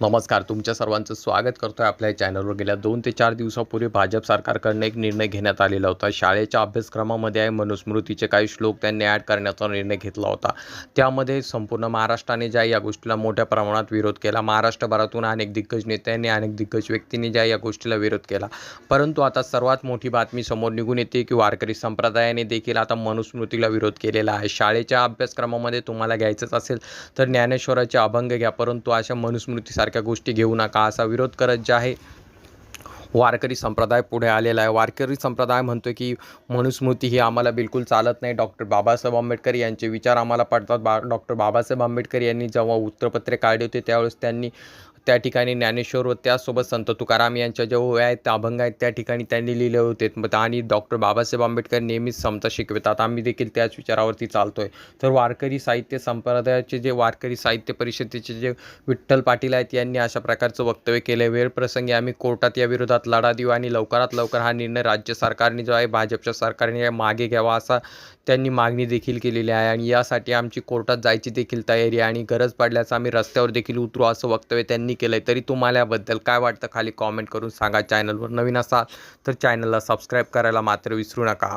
नमस्कार तुमच्या सर्वांचं स्वागत करतो आहे आपल्या चॅनलवर. गेल्या दोन ते चार दिवसापूर्वी भाजप सरकारकडनं एक निर्णय घेण्यात आलेला होता. शाळेच्या अभ्यासक्रमामध्ये आहे मनुस्मृतीचे काही श्लोक त्यांनी ॲड करण्याचा निर्णय घेतला होता. त्यामध्ये संपूर्ण महाराष्ट्राने ज्या या गोष्टीला मोठ्या प्रमाणात विरोध केला महाराष्ट्रभरातून अनेक दिग्गज नेत्यांनी अनेक दिग्गज व्यक्तींनी ज्या या गोष्टीला विरोध केला. परंतु आता सर्वात मोठी बातमी समोर निघून येते की वारकरी संप्रदायाने देखील आता मनुस्मृतीला विरोध केलेला आहे. शाळेच्या अभ्यासक्रमामध्ये तुम्हाला घ्यायचंच असेल तर ज्ञानेश्वराचे अभंग घ्या परंतु अशा सारख्या गोष्टी घेऊ नका असा विरोध करत जे आहे वारकरी संप्रदाय पुढे आलेला आहे. वारकरी संप्रदाय म्हणतो की मनुस्मृती ही आम्हाला बिलकुल चालत नाही. डॉक्टर बाबासाहेब आंबेडकर यांचे विचार आम्हाला पडतात. बा डॉक्टर बाबासाहेब आंबेडकर यांनी जेव्हा उत्तरपत्रे काढले होते त्यावेळेस त्यांनी त्या ठिकाणी ज्ञानेश्वर व त्यासोबत संत तुकाराम यांच्या ज्या ओव्या आहेत त्या अभंग आहेत त्या ठिकाणी त्यांनी लिहिले होते. मग आणि डॉक्टर बाबासाहेब आंबेडकर नेहमीच समता शिकवितात. आम्ही देखील त्याच विचारावरती चालतो आहे तर वारकरी साहित्य संप्रदायाचे जे वारकरी साहित्य परिषदेचे जे विठ्ठल पाटील आहेत यांनी अशा प्रकारचं वक्तव्य केलं आहे वेळप्रसंगी आम्ही कोर्टात या विरोधात लढा देऊ आणि लवकरात लवकर हा निर्णय राज्य सरकारने जो आहे भाजपच्या सरकारने मागे घ्यावा असा त्यांनी मागणी देखील केलेली आहे. आणि यासाठी आमची कोर्टात जायची देखील तयारी आहे आणि गरज पडल्यास आम्ही रस्त्यावर देखील उतरू असं वक्तव्य त्यांनी केलं आहे तरी तुम्हाला याबद्दल काय वाटतं? खाली कॉमेंट करून सांगा चॅनलवर नवीन असाल तर चॅनलला सबस्क्राईब करायला मात्र विसरू नका.